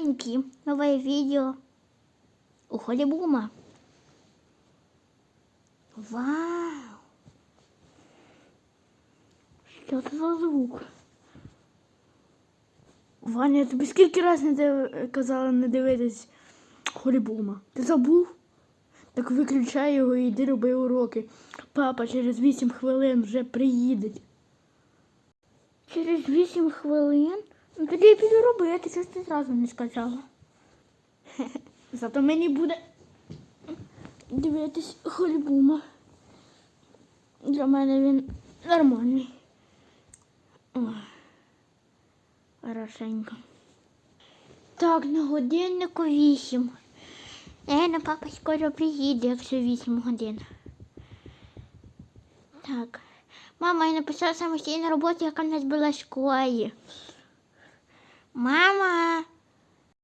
Опаньки, новое видео у Холибума. Вау! Що це за звук? Ваня, тобі скільки разів не казала не дивитись Холібума? Ти забув? Так виключай його і йди роби уроки. Папа через 8 хвилин вже приїде. Через 8 хвилин? Ну тоді я піду робити, що ти зразу не сказала. Зато мені буде дивитись Холібума. Для мене він нормальний. Хорошенько. Так, на годиннику вісім. Наверно, папа скоро приїде, якщо вісім годин. Так. Мама, я написала самостійну роботу, яка в нас була в школі. Мама,